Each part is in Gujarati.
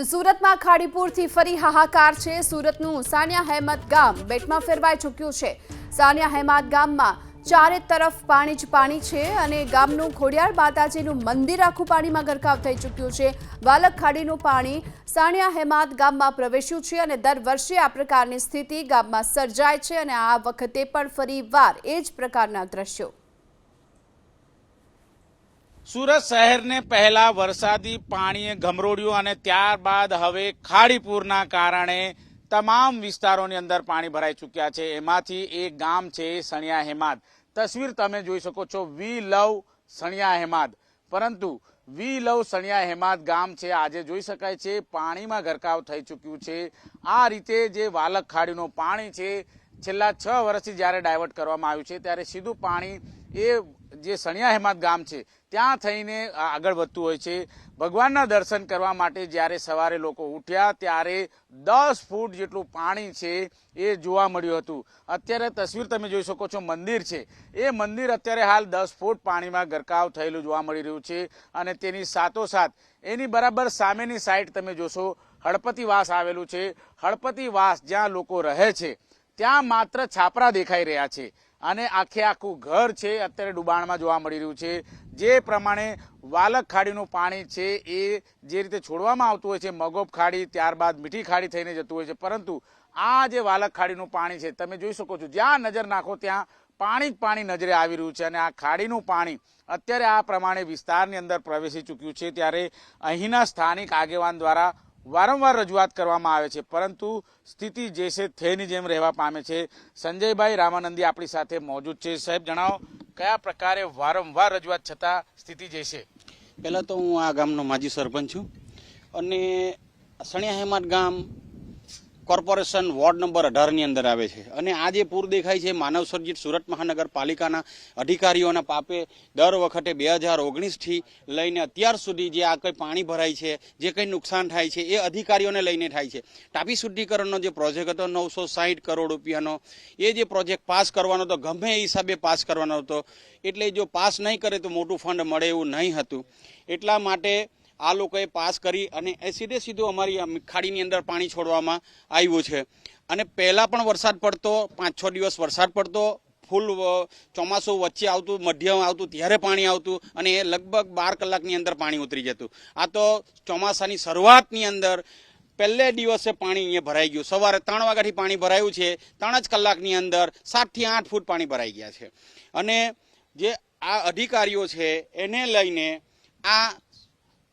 સુરતમાં ખાડીપુરથી ફરી હાહાકાર છે. સુરતનું સાનિયા હેમત ગામ બેટમાં ફેરવાઈ ચૂક્યું છે. સાનિયા હેમત ગામમાં ચારે તરફ પાણી જ પાણી છે અને ગામનું ખોડિયાર માતાજીનું મંદિર આખું પાણીમાં ગરકાવ થઈ ચૂક્યું છે. વાલક ખાડીનું પાણી સાણિયા હેમાત ગામમાં પ્રવેશ્યું છે અને દર વર્ષે આ પ્રકારની સ્થિતિ ગામમાં સર્જાય છે અને આ વખતે પણ ફરી વાર એ જ પ્રકારના દ્રશ્યો. સુરત શહેરને પહેલા વરસાદી પાણીએ ગમરોડ્યું અને ત્યારબાદ હવે ખાડીપુરના કારણે તમામ વિસ્તારોની અંદર પાણી ભરાઈ ચૂક્યા છે. એમાંથી એક ગામ છે સણિયા હેમાદ. તસવીર તમે જોઈ શકો છો. વી લવ સણિયા હેમાદ. પરંતુ વી લવ સણિયા હેમાદ ગામ છે, આજે જોઈ શકાય છે, પાણીમાં ગરકાવ થઈ ચૂક્યું છે. આ રીતે જે વાલક ખાડીનું પાણી છે, છેલ્લા છ વર્ષથી જ્યારે ડાયવર્ટ કરવામાં આવ્યું છે, ત્યારે સીધું પાણી એ જે સણિયા હેમાદ ગામ છે, ત્યાં થઈને આગળ વધતું હોય છે. ભગવાનના દર્શન કરવા માટે જ્યારે સવારે લોકો ઉઠ્યા, ત્યારે દસ ફૂટ જેટલું પાણી છે એ જોવા મળ્યું હતું. અત્યારે તસવીર તમે જોઈ શકો છો, મંદિર છે. એ મંદિર અત્યારે હાલ દસ ફૂટ પાણીમાં ગરકાવ થયેલું જોવા મળી રહ્યું છે અને તેની સાથોસાથ એની બરાબર સામેની સાઈડ તમે જોશો, હળપતિ વાસ આવેલું છે. હળપતિ વાસ જ્યાં લોકો રહે છે ત્યાં માત્ર છાપરા દેખાઈ રહ્યા છે. અને આખે આખું ઘર છે, અત્યારે ડુબાણમાં જોવા મળી રહ્યું છે. જે પ્રમાણે વાલક ખાડીનું પાણી છે, એ જે રીતે છોડવામાં આવતું હોય છે મગોબ ખાડી, ત્યારબાદ મીઠી ખાડી થઈને જતું હોય છે. પરંતુ આ જે વાલક ખાડીનું પાણી છે, તમે જોઈ શકો છો, જ્યાં નજર નાખો ત્યાં પાણી જ પાણી નજરે આવી રહ્યું છે. અને આ ખાડીનું પાણી અત્યારે આ પ્રમાણે વિસ્તારની અંદર પ્રવેશી ચૂક્યું છે. ત્યારે અહીંના સ્થાનિક આગેવાન દ્વારા વારંવાર રજૂઆત કરવામાં આવે છે, પરંતુ સ્થિતિ જે છે થેની જેમ રહેવા પામે છે. સંજયભાઈ રામાનંદી આપણી સાથે મોજૂદ છે. સાહેબ, જણાવો, કયા પ્રકારે વારંવાર રજૂઆત છતાં સ્થિતિ જે પહેલાં તો હું આ ગામનો માજી સરપંચ છું અને સણિયા હેમાટ ગામ કોર્પોરેશન વોર્ડ નંબર અઢારની અંદર આવે છે. અને આ જે પૂર દેખાય છે માનવ સર્જિત સુરત મહાનગરપાલિકાના અધિકારીઓના પાપે દર વખતે બે હજાર ઓગણીસથી લઈને અત્યાર સુધી જે આ કંઈ પાણી ભરાય છે, જે કંઈ નુકસાન થાય છે, એ અધિકારીઓને લઈને થાય છે. ટાપી શુદ્ધિકરણનો જે પ્રોજેક્ટ હતો, નવસો સાહીઠ કરોડ રૂપિયાનો, એ જે પ્રોજેક્ટ પાસ કરવાનો હતો, ગમે એ હિસાબે પાસ કરવાનો હતો, એટલે જો પાસ નહીં કરે તો મોટું ફંડ મળે એવું નહીં હતું. એટલા માટે આ લોકોએ પાસ કરી અને એ સીધે સીધું અમારી ખાડીની અંદર પાણી છોડવામાં આવ્યું છે. અને પહેલાં પણ વરસાદ પડતો પાંચ છ દિવસ વરસાદ પડતો, ફૂલ ચોમાસું વચ્ચે આવતું, મધ્યમ આવતું, ત્યારે પાણી આવતું અને એ લગભગ બાર કલાકની અંદર પાણી ઉતરી જતું. આ તો ચોમાસાની શરૂઆતની અંદર પહેલે દિવસે પાણી અહીંયા ભરાઈ ગયું. સવારે ત્રણ વાગ્યાથી પાણી ભરાયું છે, ત્રણ જ કલાકની અંદર સાતથી આઠ ફૂટ પાણી ભરાઈ ગયા છે. અને જે આ અધિકારીઓ છે, એને લઈને આ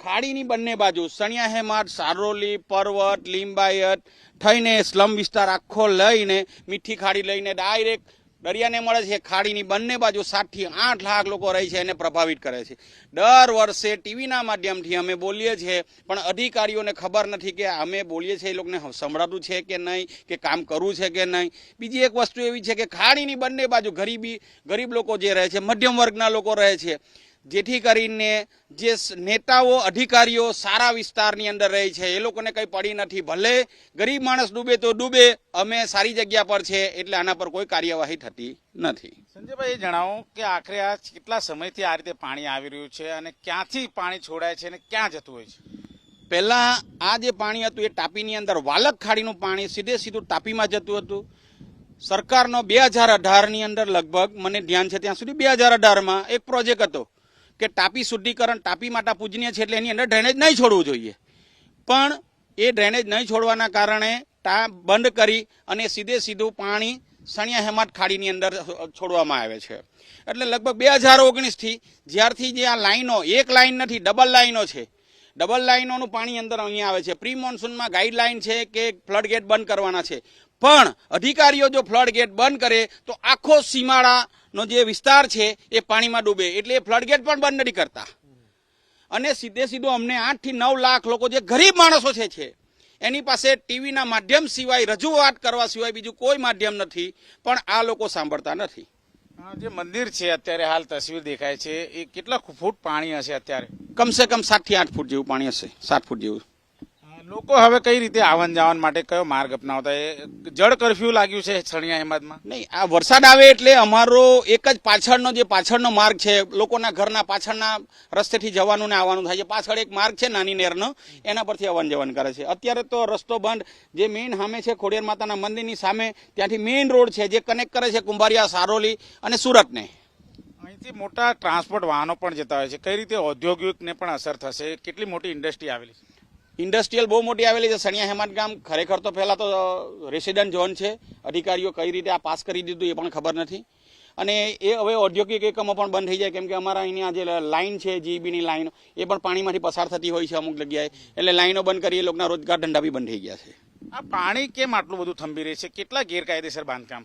ખાડીની બંને બાજુ સણિયા હેમાડ, સારોલી, પર્વત, લીંબાયત થઈને સ્લમ વિસ્તાર આખો લઈને મીઠી ખાડી લઈને ડાયરેક્ટ દરિયાને મળે છે. ખાડીની બંને બાજુ સાતથી આઠ લાખ લોકો રહે છે એને પ્રભાવિત કરે છે. દર વર્ષે ટીવીના માધ્યમથી અમે બોલીએ છીએ, પણ અધિકારીઓને ખબર નથી કે અમે બોલીએ છીએ એ લોકોને સંભળાતું છે કે નહીં, કે કામ કરવું છે કે નહીં. બીજી એક વસ્તુ એવી છે કે ખાડીની બંને બાજુ ગરીબી, ગરીબ લોકો જે રહે છે, મધ્યમ વર્ગના લોકો રહે છે. જેથી કરીને જે નેતાઓ અધિકારીઓ સારા વિસ્તારની અંદર રહે છે એ લોકોને કંઈ પડી નથી. ભલે ગરીબ માણસ ડૂબે તો ડૂબે અમે સારી જગ્યા પર છે એટલે આના પર કોઈ કાર્યવાહી થતી નથી. સંજયભાઈ એ જણાવો કે આખરે આ કેટલા સમયથી આ રીતે પાણી આવી રહ્યું છે અને ક્યાંથી પાણી છોડાય છે અને ક્યાં જતું હોય છે? પહેલાં આ જે પાણી હતું એ ટાપીની અંદર વાલક ખાડીનું પાણી સીધે સીધું ટાપીમાં જતું હતું. સરકારનો બે હજાર અઢારની અંદર લગભગ મને ધ્યાન છે ત્યાં સુધી બે હજાર અઢારમાં એક પ્રોજેક્ટ હતો. કે ટાપી શુદ્ધિકરણ ટાપી માટે પૂજનીય છે એટલે એની અંદર ડ્રેનેજ નહીં છોડવું જોઈએ. પણ એ ડ્રેનેજ નહીં છોડવાના કારણે ટા બંધ કરી અને સીધે સીધું પાણી સણિયા હેમાત ખાડીની અંદર છોડવામાં આવે છે. એટલે લગભગ બે હજાર ઓગણીસથી જ્યારથી જે આ લાઈનો, એક લાઈન નથી, ડબલ લાઈનો છે. ડબલ લાઈનોનું પાણી અંદર અહીંયા આવે છે. પ્રી મોન્સૂનમાં ગાઈડલાઈન છે કે ફ્લડ ગેટ બંધ કરવાના છે. પણ અધિકારીઓ જો ફ્લડ ગેટ બંધ કરે તો આખો સીમાડાનો જે વિસ્તાર છે એ પાણીમાં ડૂબે. એટલે એ ફ્લડગેટ પણ બંધ નથી કરતા. અને સીધે સીધું અમને આઠથી નવ લાખ લોકો જે ગરીબ માણસો છે છે એની પાસે ટીવીના માધ્યમ સિવાય રજૂઆત કરવા સિવાય બીજું કોઈ માધ્યમ નથી પણ આ લોકો સાંભળતા નથી. જે મંદિર છે અત્યારે હાલ તસવીર દેખાય છે એ કેટલા ફૂટ પાણી હશે અત્યારે? કમસે કમ સાતથી આઠ ફૂટ જેવું પાણી હશે સાત ફૂટ જેવું. લોકો હવે કઈ રીતે આવન જાવન માટે કયો માર્ગ અપનાવતા? એ જળ કરફ્યુ લાગ્યું છે સણિયા હેમાદમાં. નહીં આ વરસાદ આવે એટલે અમારો એક જ પાછળનો જે પાછળનો માર્ગ છે લોકોના ઘરના પાછળના રસ્તેથી જવાનું ને આવવાનું થાય છે. પાછળ એક માર્ગ છે નાની નેરનો એના પરથી અવન જવન કરે છે. અત્યારે તો રસ્તો બંધ જે મેઇન સામે છે ખોડિયાર માતાના મંદિરની સામે ત્યાંથી મેઇન રોડ છે જે કનેક્ટ કરે છે કુંભારિયા સારોલી અને સુરતને. અહીંથી મોટા ટ્રાન્સપોર્ટ વાહનો પણ જતા હોય છે. કઈ રીતે ઔદ્યોગિકને પણ અસર થશે? કેટલી મોટી ઇન્ડસ્ટ્રી આવેલી છે? ઇન્ડસ્ટ્રીયલ બહુ મોટી આવેલી છે સણિયા હેમાદ ગામ. ખરેખર તો પહેલા તો રેસિડન્ટ ઝોન છે. અધિકારીઓ કઈ રીતે આ પાસ કરી દીધું એ પણ ખબર નથી. અને એ હવે ઔદ્યોગિક એકમો પણ બંધ થઈ જાય કેમ કે અમારા અહીંની જે લાઈન છે જીબીની લાઈન એ પણ પાણીમાંથી પસાર થતી હોય છે અમુક જગ્યાએ. એટલે લાઈનો બંધ કરી એ લોકોના રોજગાર ધંધા બી બંધ થઈ ગયા છે. આ પાણી કેમ આટલું બધું થંભી રહે છે? કેટલા ગેરકાયદેસર બાંધકામ?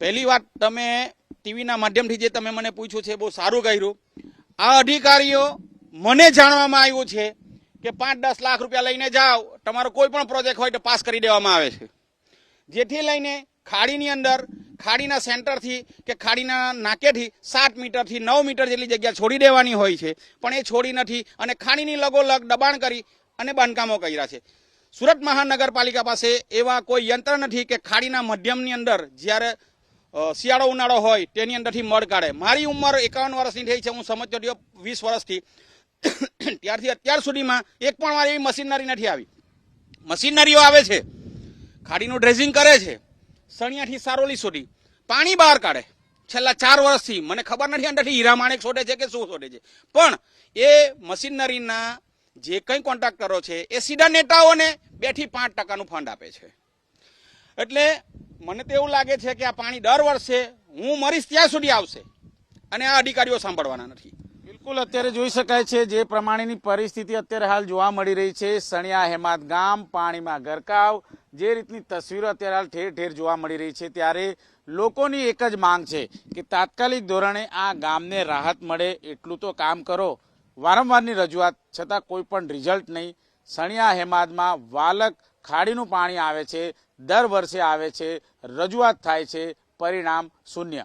પહેલી વાત તમે ટીવીના માધ્યમથી જે તમે મને પૂછ્યું છે બહુ સારું કર્યું આ અધિકારીઓ મને જાણવામાં આવ્યું છે કે પાંચ, દસ લાખ રૂપિયા લઈને જાઓ. તમારો કોઈ પણ પ્રોજેક્ટ હોય તો પાસ કરી દેવામાં આવે છે. જેથી લઈને ખાડીની અંદર, ખાડીના સેન્ટરથી કે ખાડીના નાકેથી સાત મીટરથી નવ મીટર જેટલી જગ્યા છોડી દેવાની હોય છે. પણ એ છોડી નથી અને ખાડીની લગોલગ દબાણ કરી અને બાંધકામો કર્યા છે. સુરત મહાનગરપાલિકા પાસે એવા કોઈ યંત્ર નથી કે ખાડીના મધ્યમની અંદર જ્યારે શિયાળો ઉનાળો હોય તેની અંદરથી મળ કાઢે. મારી ઉંમર એકાવન વર્ષની થઈ છે. હું સમજતો વીસ વર્ષથી. ત્યારથી અત્યાર સુધીમાં એક પણ વાર એવી મશીનરી નથી આવી. મશીનરીઓ આવે છે. ખાડીનું ડ્રેસિંગ કરે છે. સણિયાથી સારોલી સુધી. પાણી બહાર કાઢે. છેલ્લા ચાર વર્ષથી. મને ખબર નથી અંદરથી હીરા માણેક શોધે છે કે શું શોધે છે. પણ એ મશીનરીના જે કંઈ કોન્ટ્રાક્ટરો છે, એ સીધા નેતાઓને બેથી પાંચ ટકાનું ફંડ આપે છે. એટલે મને તો એવું લાગે છે કે આ પાણી દર વર્ષે હું મરીશ ત્યાં સુધી આવશે. અને આ અધિકારીઓ સાંભળવાના નથી. બિલકુલ અત્યારે જોઈ શકાય છે જે પ્રમાણેની પરિસ્થિતિ અત્યારે હાલ જોવા મળી રહી છે. સણિયા હેમાદ ગામ, પાણીમાં ગરકાવ, જે રીતની તસવીરો અત્યારે હાલ ઠેર ઠેર જોવા મળી રહી છે. ત્યારે લોકોની એક જ માંગ છે કે તાત્કાલિક ધોરણે આ ગામને રાહત મળે એટલું તો કામ કરો. વારંવારની રજૂઆત છતાં કોઈ પણ રિઝલ્ટ નહીં. સણિયા હેમાદમાં વાલક ખાડીનું પાણી આવે છે, દર વર્ષે આવે છે, રજૂઆત થાય છે, પરિણામ શૂન્ય.